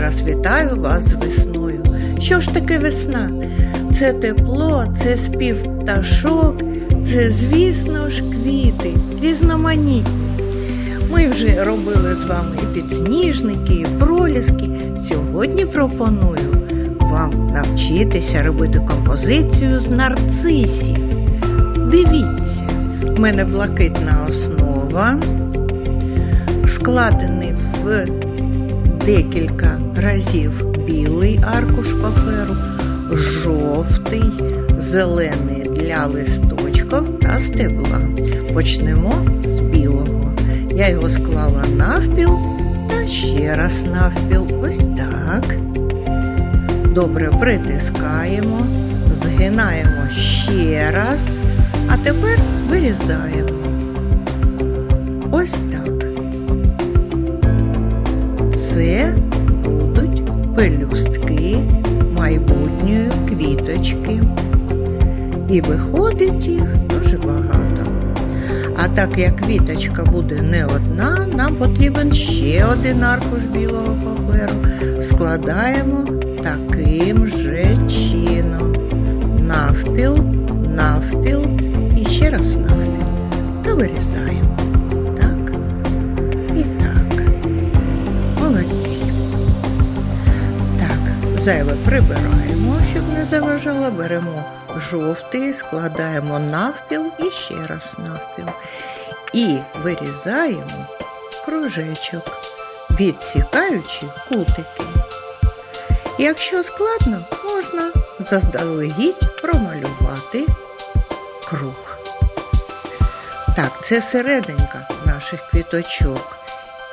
раз вітаю вас з весною. Що ж таке весна? Це тепло, це спів пташок, це, звісно ж, квіти, різноманітні. Ми вже робили з вами і підсніжники, і проліски. Сьогодні пропоную вам навчитися робити композицію з нарцисів. Дивіться, в мене блакитна основа, складений в декілька разів білий аркуш паперу, жовтий, зелений для листочків та стебла. Почнемо з білого. Я його склала навпіл та ще раз навпіл. Ось так. Добре притискаємо, згинаємо ще раз, а тепер вирізаємо. Пелюстки майбутньої квіточки. І виходить їх дуже багато. А так як квіточка буде не одна, нам потрібен ще один аркуш білого паперу. Складаємо таким же чином. Зайве прибираємо, щоб не заважало. Беремо жовтий, складаємо навпіл і ще раз навпіл. І вирізаємо кружечок, відсікаючи кутики. Якщо складно, можна заздалегідь промалювати круг. Так, це серединка наших квіточок.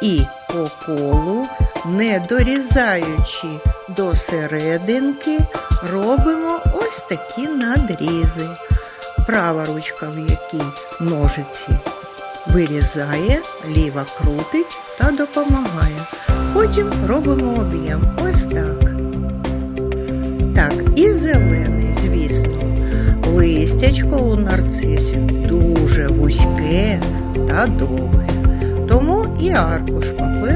І по колу, не дорізаючи до серединки, робимо ось такі надрізи. Права ручка, в якій ножиці вирізає, ліва крутить та допомагає. Потім робимо об'єм. Ось так. Так, і зелений, звісно. Листячко у нарцисів дуже вузьке та довге. Тому і аркуш такий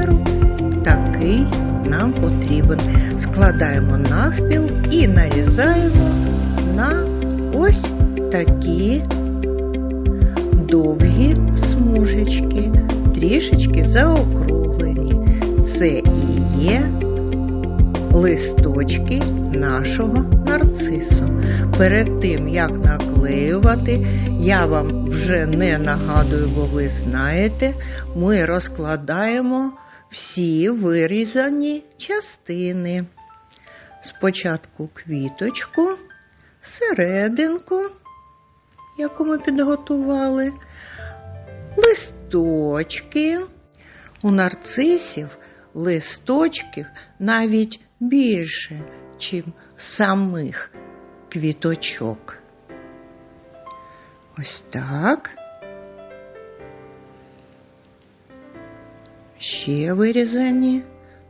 нам потрібен. Складаємо навпіл і нарізаємо на ось такі довгі смужечки, трішечки заокруглені. Це і є листочки нашого нарцису. Перед тим, як наклеювати, я вам вже не нагадую, бо ви знаєте, ми розкладаємо всі вирізані частини. Спочатку квіточку, серединку, яку ми підготували, листочки. У нарцисів листочків навіть більше, чим самих квіточок. Ось так. Ще вирізані.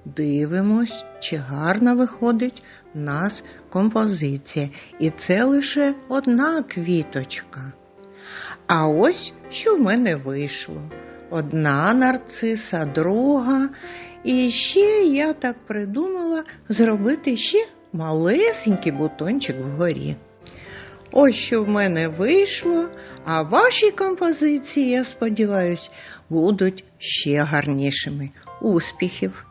Дивимось, чи гарно виходить в нас композиція. І це лише одна квіточка. А ось що в мене вийшло. Одна нарциса, друга. І ще я так придумала зробити ще малесенький бутончик вгорі. Ось що в мене вийшло, а ваші композиції, я сподіваюсь, будуть ще гарнішими. Успіхів!